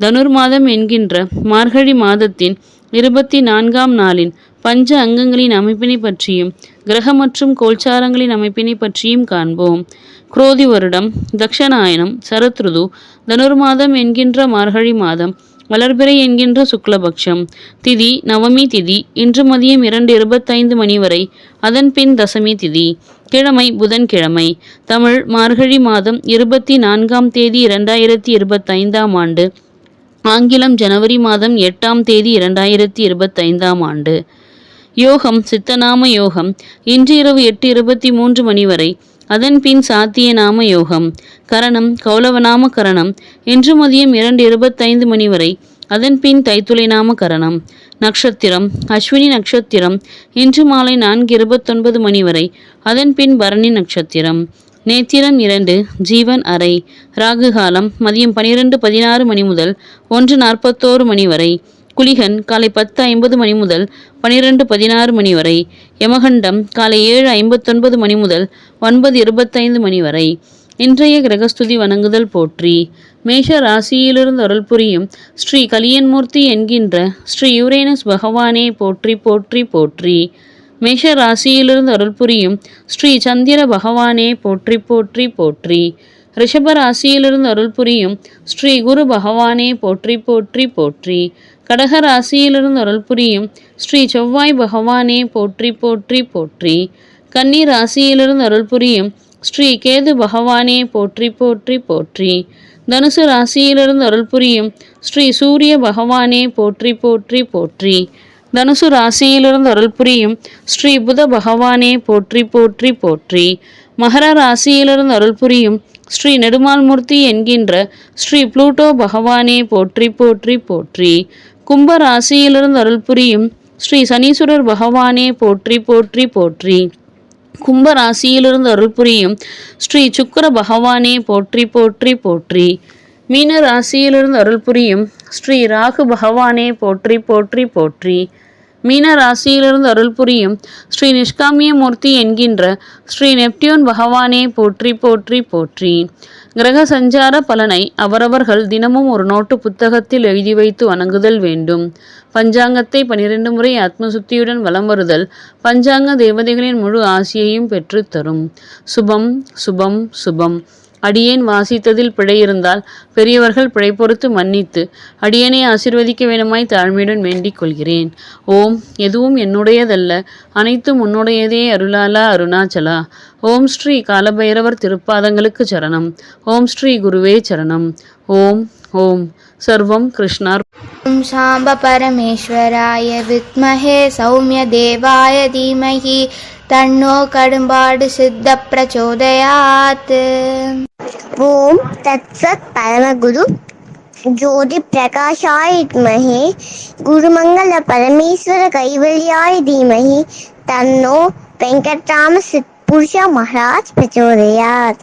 தனுர்மாதம் என்கின்ற மார்கழி மாதத்தின் இருபத்தி நான்காம் நாளின் பஞ்ச அங்கங்களின் அமைப்பினை பற்றியும் கிரக மற்றும் கோல்சாரங்களின் அமைப்பினை பற்றியும் காண்போம். குரோதி வருடம் தக்ஷநாயனம் சரத்ருது தனுர்மாதம் என்கின்ற மார்கழி மாதம் வளர்பிறை என்கின்ற சுக்லபக்ஷம் திதி நவமி திதி இன்று மதியம் இரண்டு இருபத்தைந்து மணி வரை அதன் பின் தசமி திதி கிழமை புதன்கிழமை தமிழ் மார்கழி மாதம் இருபத்தி நான்காம் தேதி இரண்டாயிரத்தி இருபத்தைந்தாம் ஆண்டு ஆங்கிலம் ஜனவரி மாதம் எட்டாம் தேதி இரண்டாயிரத்தி இருபத்தைந்தாம் ஆண்டு. யோகம் சித்தநாம யோகம் இன்று இரவு எட்டு இருபத்தி மூன்று மணி வரை அதன் பின் சாத்திய நாம யோகம் கரணம் கௌலவநாம கரணம் இன்று மதியம் இரண்டு இருபத்தைந்து மணி வரை அதன் பின் தைத்துளை நாம கரணம் நட்சத்திரம் அஸ்வினி நட்சத்திரம் இன்று மாலை நான்கு இருபத்தொன்பது மணி வரை அதன் பின் பரணி நட்சத்திரம் நேத்திரம் இரண்டு ஜீவன் அறை ராகு காலம் மதியம் பனிரெண்டு பதினாறு மணி முதல் ஒன்று நாற்பத்தோரு மணி வரை குளிகன் காலை பத்து ஐம்பது மணி முதல் பனிரெண்டு பதினாறு மணி வரை யமகண்டம் காலை ஏழு ஐம்பத்தொன்பது மணி முதல் ஒன்பது இருபத்தைந்து மணி வரை இன்றைய கிரகஸ்துதி வணங்குதல் போற்றி. மேஷ ராசியிலிருந்து அருள் புரியும் ஸ்ரீ கலியன்மூர்த்தி என்கின்ற ஸ்ரீ யுரேனஸ் பகவானே போற்றி போற்றி போற்றி. மேஷ ராசியிலிருந்து அருள் புரியும் ஸ்ரீ சந்திர பகவானே போற்றி போற்றி போற்றி. ரிஷப ராசியிலிருந்து அருள் புரியும் ஸ்ரீ குரு பகவானே போற்றி போற்றி போற்றி. கடக ராசியிலிருந்து அருள் புரியும் ஸ்ரீ செவ்வாய் பகவானே போற்றி போற்றி போற்றி. கன்னி ராசியிலிருந்து அருள் புரியும் ஸ்ரீ கேது பகவானே போற்றி போற்றி போற்றி. தனுசு ராசியிலிருந்து அருள் புரியும் ஸ்ரீ சூரிய பகவானே போற்றி போற்றி போற்றி. தனுசு ராசியிலிருந்து அருள் புரியும் ஸ்ரீ புத பகவானே போற்றி போற்றி போற்றி. மகர ராசியிலிருந்து அருள் புரியும் ஸ்ரீ நெடுமால்மூர்த்தி என்கின்ற ஸ்ரீ புளூட்டோ பகவானே போற்றி போற்றி போற்றி. கும்ப ராசியிலிருந்து அருள் புரியும் ஸ்ரீ சனீஸ்வரர் பகவானே போற்றி போற்றி போற்றி. கும்ப ராசியிலிருந்து அருள் புரியும் ஸ்ரீ சுக்கர பகவானே போற்றி போற்றி போற்றி. மீன ராசியிலிருந்து அருள் புரியும் ஸ்ரீ ராகு பகவானே போற்றி போற்றி போற்றி. மீன ராசியிலிருந்து அருள் புரியும் ஸ்ரீ நிஷ்காமிய மூர்த்தி என்கின்ற ஸ்ரீ நெப்டியூன் பகவானே போற்றி போற்றி போற்றி. கிரக சஞ்சார பலனை அவரவர்கள் தினமும் ஒரு நோட்டு புத்தகத்தில் எழுதி வைத்து வணங்குதல் வேண்டும். பஞ்சாங்கத்தை பனிரெண்டு முறை ஆத்மசுத்தியுடன் வலம் வருதல் பஞ்சாங்க தேவதைகளின் முழு ஆசியையும் பெற்றுத்தரும். சுபம் சுபம் சுபம். அடியேன் வாசித்ததில் பிழை இருந்தால் பெரியவர்கள் பிழை பொறுத்து மன்னித்து அடியேனை ஆசிர்வதிக்க வேணுமாய் தாழ்மையுடன் வேண்டிக் கொள்கிறேன். ஓம் எதுவும் என்னுடையதல்ல அனைத்தும் உன்னுடையதே அருளாலா அருணாச்சலா. ஓம் ஸ்ரீ காலபைரவர் திருப்பாதங்களுக்கு சரணம். ஓம் ஸ்ரீ குருவே சரணம். ஓம் ஓம். சர்வம் கிருஷ்ணார். ஓம் சாம்ப பரமேஸ்வராய வித்மஹே சௌமிய தேவாய தீமஹி தன்னோ கடும்பாடு சித்த பிரச்சோதயாத்து ஓம் தத்சத் பரமகுரு ஜோதி பிரகாஷாய் வித்மஹே குருமங்கள பரமேஸ்வர கைவல்யாய் தீமஹி தன்னோ வெங்கட்ராம சித் புருஷா மகாராஜ் பிரச்சோதயாத்